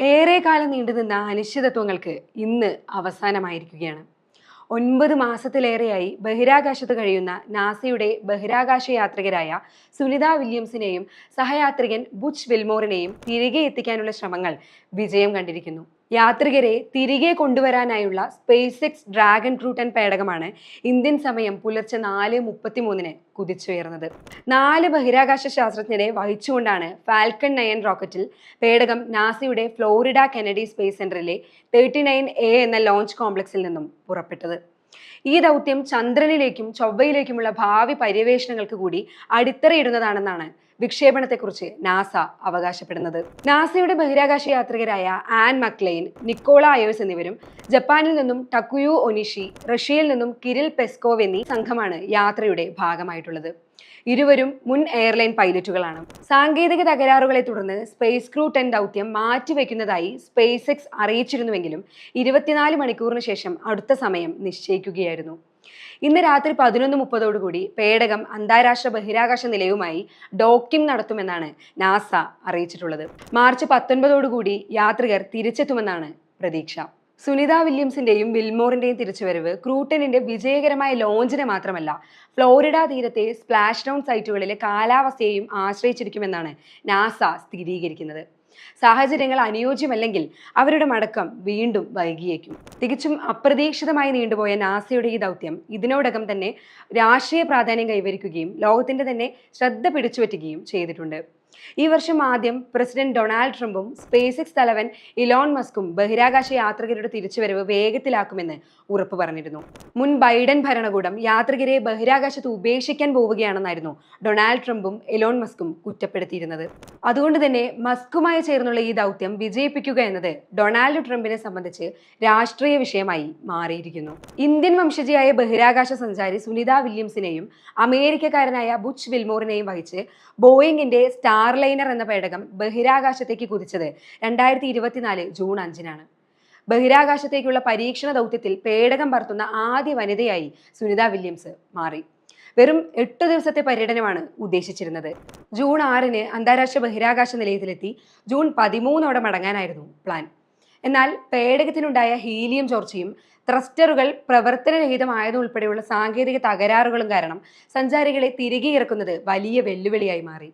ഏറെക്കാലം നീണ്ടുനിന്ന അനിശ്ചിതത്വങ്ങൾക്ക് ഇന്ന് അവസാനമായിരിക്കുകയാണ്. ഒൻപത് മാസത്തിലേറെയായി ബഹിരാകാശത്ത് കഴിയുന്ന നാസയുടെ ബഹിരാകാശ യാത്രികരായ സുനിത വില്യംസിനെയും സഹയാത്രികൻ ബുച്ച് വിൽമോറിനെയും തിരികെ എത്തിക്കാനുള്ള ശ്രമങ്ങൾ വിജയം കണ്ടിരിക്കുന്നു. യാത്രികരെ തിരികെ കൊണ്ടുവരാനായുള്ള സ്പേസ് എക്സ് ഡ്രാഗൺ ക്രൂട്ടൻ പേടകമാണ് ഇന്ത്യൻ സമയം പുലർച്ചെ നാല് മുപ്പത്തി മൂന്നിന് കുതിച്ചുയർന്നത്. നാല് ബഹിരാകാശ ശാസ്ത്രജ്ഞരെ വഹിച്ചുകൊണ്ടാണ് ഫാൽക്കൺ നയൻ റോക്കറ്റിൽ പേടകം നാസയുടെ ഫ്ലോറിഡ കെനഡി സ്പേസ് സെന്ററിലെ തേർട്ടി നയൻ എ എന്ന ലോഞ്ച് കോംപ്ലക്സിൽ നിന്നും പുറപ്പെട്ടത്. ഈ ദൗത്യം ചന്ദ്രനിലേക്കും ചൊവ്വയിലേക്കുമുള്ള ഭാവി പര്യവേഷണങ്ങൾക്ക് കൂടി അടിത്തറയിടുന്നതാണെന്നാണ് വിക്ഷേപണത്തെക്കുറിച്ച് നാസ അവകാശപ്പെടുന്നത്. നാസയുടെ ബഹിരാകാശ യാത്രികരായ ആൻ മക്ലെയിൻ നിക്കോള അയേഴ്സ് എന്നിവരും ജപ്പാനിൽ നിന്നും ടക്കുയു ഒനിഷി റഷ്യയിൽ നിന്നും കിരിൽ പെസ്കോവ് എന്നീ സംഘമാണ് യാത്രയുടെ ഭാഗമായിട്ടുള്ളത്. ഇരുവരും മുൻ എയർലൈൻ പൈലറ്റുകളാണ്. സാങ്കേതിക തകരാറുകളെ തുടർന്ന് സ്പേസ് ക്രൂ ടെൻ ദൗത്യം മാറ്റിവെക്കുന്നതായി സ്പേസ് എക്സ് അറിയിച്ചിരുന്നുവെങ്കിലും ഇരുപത്തിനാല് മണിക്കൂറിന് ശേഷം അടുത്ത സമയം നിശ്ചയിക്കുകയായിരുന്നു. ഇന്ന് രാത്രി പതിനൊന്ന് മുപ്പതോടുകൂടി പേടകം അന്താരാഷ്ട്ര ബഹിരാകാശ നിലയവുമായി ഡോക്കിംഗ് നടത്തുമെന്നാണ് നാസ അറിയിച്ചിട്ടുള്ളത്. മാർച്ച് പത്തൊൻപതോടുകൂടി യാത്രികർ തിരിച്ചെത്തുമെന്നാണ് പ്രതീക്ഷ. സുനിത വില്യംസിന്റെയും വിൽമോറിന്റെയും തിരിച്ചുവരവ് ക്രൂട്ടനിന്റെ വിജയകരമായ ലോഞ്ചിനെ മാത്രമല്ല ഫ്ലോറിഡ തീരത്തെ സ്പ്ലാഷ് ഡൗൺ സൈറ്റുകളിലെ കാലാവസ്ഥയെയും ആശ്രയിച്ചിരിക്കുമെന്നാണ് നാസ സ്ഥിരീകരിക്കുന്നത്. സാഹചര്യങ്ങൾ അനുയോജ്യമല്ലെങ്കിൽ അവരുടെ മടക്കം വീണ്ടും വൈകിയേക്കും. തികച്ചും അപ്രതീക്ഷിതമായി നീണ്ടുപോയ നാസയുടെ ഈ ദൗത്യം ഇതിനോടകം തന്നെ രാഷ്ട്രീയ പ്രാധാന്യം കൈവരിക്കുകയും ലോകത്തിന്റെ തന്നെ ശ്രദ്ധ പിടിച്ചുപറ്റുകയും ചെയ്തിട്ടുണ്ട്. ഈ വർഷം ആദ്യം പ്രസിഡന്റ് ഡൊണാൾഡ് ട്രംപും സ്പേസ് എക്സ് തലവൻ ഇലോൺ മസ്കും ബഹിരാകാശ യാത്രികരുടെ തിരിച്ചുവരവ് വേഗത്തിലാക്കുമെന്ന് ഉറപ്പ് പറഞ്ഞിരുന്നു. മുൻ ബൈഡൻ ഭരണകൂടം യാത്രികരെ ബഹിരാകാശത്ത് ഉപേക്ഷിക്കാൻ പോവുകയാണെന്നായിരുന്നു ഡൊണാൾഡ് ട്രംപും എലോൺ മസ്കും കുറ്റപ്പെടുത്തിയിരുന്നത്. അതുകൊണ്ട് തന്നെ മസ്കുമായി ചേർന്നുള്ള ഈ ദൗത്യം വിജയിപ്പിക്കുക എന്നത് ഡൊണാൾഡ് ട്രംപിനെ സംബന്ധിച്ച് രാഷ്ട്രീയ വിഷയമായി മാറിയിരിക്കുന്നു. ഇന്ത്യൻ വംശജിയായ ബഹിരാകാശ സഞ്ചാരി സുനിത വില്യംസിനെയും അമേരിക്കക്കാരനായ ബുച്ച് വിൽമോറിനെയും വഹിച്ച് ബോയിങ്ങിന്റെ സ്റ്റാർലൈനർ എന്ന പേടകം ബഹിരാകാശത്തേക്ക് കുതിച്ചത് രണ്ടായിരത്തി ഇരുപത്തിനാല് ജൂൺ അഞ്ചിനാണ്. ബഹിരാകാശത്തേക്കുള്ള പരീക്ഷണ ദൗത്യത്തിൽ പേടകം പറത്തുന്ന ആദ്യ വനിതയായി സുനിത വില്യംസ് മാറി. വെറും എട്ട് ദിവസത്തെ പര്യടനമാണ് ഉദ്ദേശിച്ചിരുന്നത്. ജൂൺ ആറിന് അന്താരാഷ്ട്ര ബഹിരാകാശ നിലയത്തിലെത്തി ജൂൺ പതിമൂന്നോടെ മടങ്ങാനായിരുന്നു പ്ലാൻ. എന്നാൽ പേടകത്തിനുണ്ടായ ഹീലിയം ചോർച്ചയും ത്രസ്റ്ററുകൾ പ്രവർത്തനരഹിതമായതുൾപ്പെടെയുള്ള സാങ്കേതിക തകരാറുകളും കാരണം സഞ്ചാരികളെ തിരികെ ഇറക്കുന്നത് വലിയ വെല്ലുവിളിയായി മാറി.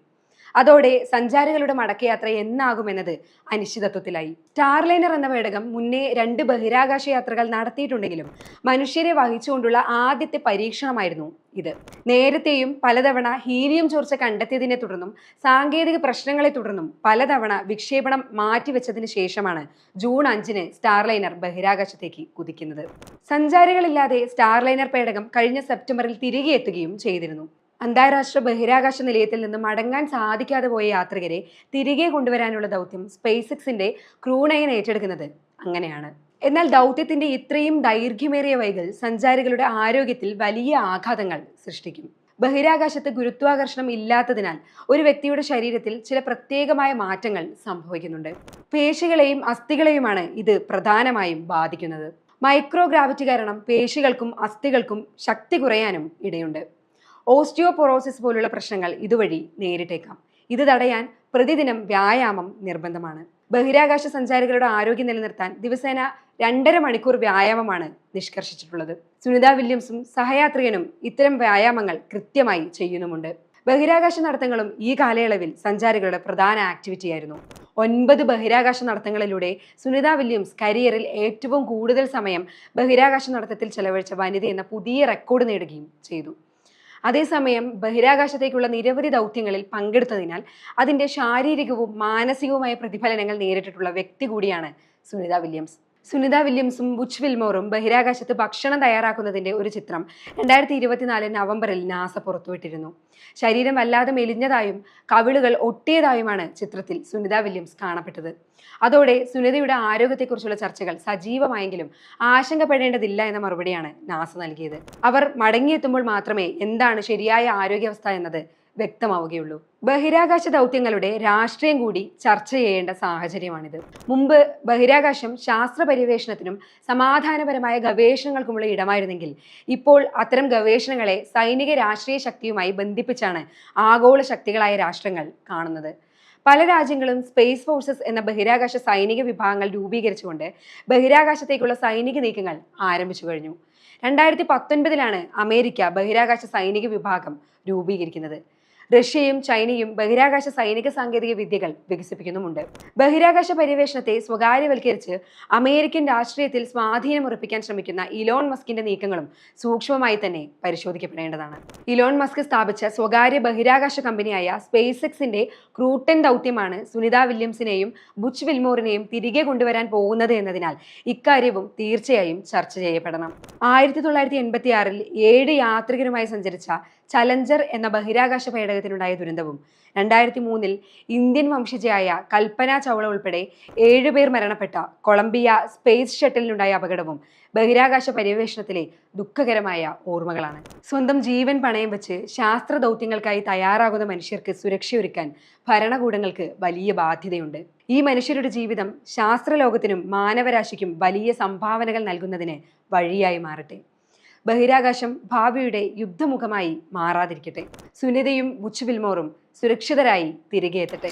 അതോടെ സഞ്ചാരികളുടെ മടക്കയാത്ര എന്നാകുമെന്നത് അനിശ്ചിതത്വത്തിലായി. സ്റ്റാർലൈനർ എന്ന പേടകം മുന്നേ രണ്ട് ബഹിരാകാശ യാത്രകൾ നടത്തിയിട്ടുണ്ടെങ്കിലും മനുഷ്യരെ വഹിച്ചുകൊണ്ടുള്ള ആദ്യത്തെ പരീക്ഷണമായിരുന്നു ഇത്. നേരത്തെയും പലതവണ ഹീലിയം ചോർച്ച കണ്ടെത്തിയതിനെ തുടർന്നും സാങ്കേതിക പ്രശ്നങ്ങളെ തുടർന്നും പലതവണ വിക്ഷേപണം മാറ്റിവെച്ചതിന് ശേഷമാണ് ജൂൺ അഞ്ചിന് സ്റ്റാർലൈനർ ബഹിരാകാശത്തേക്ക് കുതിക്കുന്നത്. സഞ്ചാരികളില്ലാതെ സ്റ്റാർലൈനർ പേടകം കഴിഞ്ഞ സെപ്റ്റംബറിൽ തിരികെ എത്തുകയും ചെയ്തിരുന്നു. അന്താരാഷ്ട്ര ബഹിരാകാശ നിലയത്തിൽ നിന്ന് മടങ്ങാൻ സാധിക്കാതെ പോയ യാത്രികരെ തിരികെ കൊണ്ടുവരാനുള്ള ദൗത്യം സ്പേസ് എക്സിന്റെ ക്രൂണയൻ ഏറ്റെടുക്കുന്നത് അങ്ങനെയാണ്. എന്നാൽ ദൗത്യത്തിന്റെ ഇത്രയും ദൈർഘ്യമേറിയ വൈകൽ സഞ്ചാരികളുടെ ആരോഗ്യത്തിൽ വലിയ ആഘാതങ്ങൾ സൃഷ്ടിക്കും. ബഹിരാകാശത്ത് ഗുരുത്വാകർഷണം ഇല്ലാത്തതിനാൽ ഒരു വ്യക്തിയുടെ ശരീരത്തിൽ ചില പ്രത്യേകമായ മാറ്റങ്ങൾ സംഭവിക്കുന്നുണ്ട്. പേശികളെയും അസ്ഥികളെയുമാണ് ഇത് പ്രധാനമായും ബാധിക്കുന്നത്. മൈക്രോഗ്രാവിറ്റി കാരണം പേശികൾക്കും അസ്ഥികൾക്കും ശക്തി കുറയാനും ഇടയുണ്ട്. ഓസ്റ്റിയോപൊറോസിസ് പോലുള്ള പ്രശ്നങ്ങൾ ഇതുവഴി നേരിട്ടേക്കാം. ഇത് തടയാൻ പ്രതിദിനം വ്യായാമം നിർബന്ധമാണ്. ബഹിരാകാശ സഞ്ചാരികളുടെ ആരോഗ്യം നിലനിർത്താൻ ദിവസേന രണ്ടര മണിക്കൂർ വ്യായാമമാണ് നിഷ്കർഷിച്ചിട്ടുള്ളത്. സുനിത വില്യംസും സഹയാത്രികനും ഇത്തരം വ്യായാമങ്ങൾ കൃത്യമായി ചെയ്യുന്നുമുണ്ട്. ബഹിരാകാശ നടത്തങ്ങളും ഈ കാലയളവിൽ സഞ്ചാരികളുടെ പ്രധാന ആക്ടിവിറ്റി ആയിരുന്നു ഒൻപത് ബഹിരാകാശ നടത്തങ്ങളിലൂടെ സുനിത വില്യംസ് കരിയറിൽ ഏറ്റവും കൂടുതൽ സമയം ബഹിരാകാശ നടത്തത്തിൽ ചെലവഴിച്ച വനിത എന്ന പുതിയ റെക്കോർഡ് നേടുകയും ചെയ്തു. അതേസമയം ബഹിരാകാശത്തേക്കുള്ള നിരവധി ദൗത്യങ്ങളിൽ പങ്കെടുത്തതിനാൽ അതിന്റെ ശാരീരികവും മാനസികവുമായ പ്രതിഫലനങ്ങൾ നേരിട്ടിട്ടുള്ള വ്യക്തി കൂടിയാണ് സുനിത വില്യംസ്. സുനിത വില്യംസും ബുച്ച് വിൽമോറും ബഹിരാകാശത്ത് ഭക്ഷണം തയ്യാറാക്കുന്നതിന്റെ ഒരു ചിത്രം രണ്ടായിരത്തി ഇരുപത്തിനാല് നവംബറിൽ നാസ പുറത്തുവിട്ടിരുന്നു. ശരീരം വല്ലാതെ മെലിഞ്ഞതായും കവിളുകൾ ഒട്ടിയതായുമാണ് ചിത്രത്തിൽ സുനിത വില്യംസ് കാണപ്പെട്ടത്. അതോടെ സുനിതയുടെ ആരോഗ്യത്തെക്കുറിച്ചുള്ള ചർച്ചകൾ സജീവമായെങ്കിലും ആശങ്കപ്പെടേണ്ടതില്ല എന്ന മറുപടിയാണ് നാസ നൽകിയത്. അവർ മടങ്ങിയെത്തുമ്പോൾ മാത്രമേ എന്താണ് ശരിയായ ആരോഗ്യാവസ്ഥ എന്നത് വ്യക്തമാവുകയുള്ളൂ. ബഹിരാകാശ ദൗത്യങ്ങളുടെ രാഷ്ട്രീയം കൂടി ചർച്ച ചെയ്യേണ്ട സാഹചര്യമാണിത്. മുമ്പ് ബഹിരാകാശം ശാസ്ത്ര പര്യവേഷണത്തിനും സമാധാനപരമായ ഗവേഷണങ്ങൾക്കുമുള്ള ഇടമായിരുന്നെങ്കിൽ ഇപ്പോൾ അത്തരം ഗവേഷണങ്ങളെ സൈനിക രാഷ്ട്രീയ ശക്തിയുമായി ബന്ധിപ്പിച്ചാണ് ആഗോള ശക്തികളായ രാഷ്ട്രങ്ങൾ കാണുന്നത്. പല രാജ്യങ്ങളും സ്പേസ് ഫോഴ്സസ് എന്ന ബഹിരാകാശ സൈനിക വിഭാഗങ്ങൾ രൂപീകരിച്ചുകൊണ്ട് ബഹിരാകാശത്തേക്കുള്ള സൈനിക നീക്കങ്ങൾ ആരംഭിച്ചു കഴിഞ്ഞു. രണ്ടായിരത്തി പത്തൊൻപതിലാണ് അമേരിക്ക ബഹിരാകാശ സൈനിക വിഭാഗം രൂപീകരിക്കുന്നത്. റഷ്യയും ചൈനയും ബഹിരാകാശ സൈനിക സാങ്കേതിക വിദ്യകൾ വികസിപ്പിക്കുന്നുമുണ്ട്. ബഹിരാകാശ പര്യവേഷണത്തെ സ്വകാര്യവൽക്കരിച്ച് അമേരിക്കൻ രാഷ്ട്രീയത്തിൽ സ്വാധീനം ഉറപ്പിക്കാൻ ശ്രമിക്കുന്ന ഇലോൺ മസ്കിന്റെ നീക്കങ്ങളും സൂക്ഷ്മമായി തന്നെ പരിശോധിക്കപ്പെടേണ്ടതാണ്. ഇലോൺ മസ്ക് സ്ഥാപിച്ച സ്വകാര്യ ബഹിരാകാശ കമ്പനിയായ സ്പേസ് എക്സിന്റെ ക്രൂട്ടൻ ദൗത്യമാണ് സുനിത വില്യംസിനെയും ബുച്ച് വിൽമോറിനെയും തിരികെ കൊണ്ടുവരാൻ പോകുന്നത് എന്നതിനാൽ ഇക്കാര്യവും തീർച്ചയായും ചർച്ച ചെയ്യപ്പെടണം. ആയിരത്തി തൊള്ളായിരത്തി എൺപത്തി ഏഴ് യാത്രികരുമായി സഞ്ചരിച്ച ചലഞ്ചർ എന്ന ബഹിരാകാശ പേടകത്തിനുണ്ടായ ദുരന്തവും. രണ്ടായിരത്തി മൂന്നിൽ ഇന്ത്യൻ വംശജയായ കൽപ്പന ചൗള ഉൾപ്പെടെ ഏഴുപേർ മരണപ്പെട്ട കൊളംബിയ സ്പേസ് ഷട്ടിലിനുണ്ടായ അപകടവും ബഹിരാകാശ പര്യവേഷണത്തിലെ ദുഃഖകരമായ ഓർമ്മകളാണ്. സ്വന്തം ജീവൻ പണയം വെച്ച് ശാസ്ത്ര ദൗത്യങ്ങൾക്കായി തയ്യാറാകുന്ന മനുഷ്യർക്ക് സുരക്ഷയൊരുക്കാൻ ഭരണകൂടങ്ങൾക്ക് വലിയ ബാധ്യതയുണ്ട്. ഈ മനുഷ്യരുടെ ജീവിതം ശാസ്ത്രലോകത്തിനും മാനവരാശിക്കും വലിയ സംഭാവനകൾ നൽകുന്നതിന് വഴിയായി മാറട്ടെ. ബഹിരാകാശം ഭാവിയുടെ യുദ്ധമുഖമായി മാറാതിരിക്കട്ടെ. സുനിതയും ബുച്ച് വിൽമോറും സുരക്ഷിതരായി തിരികെ എത്തട്ടെ.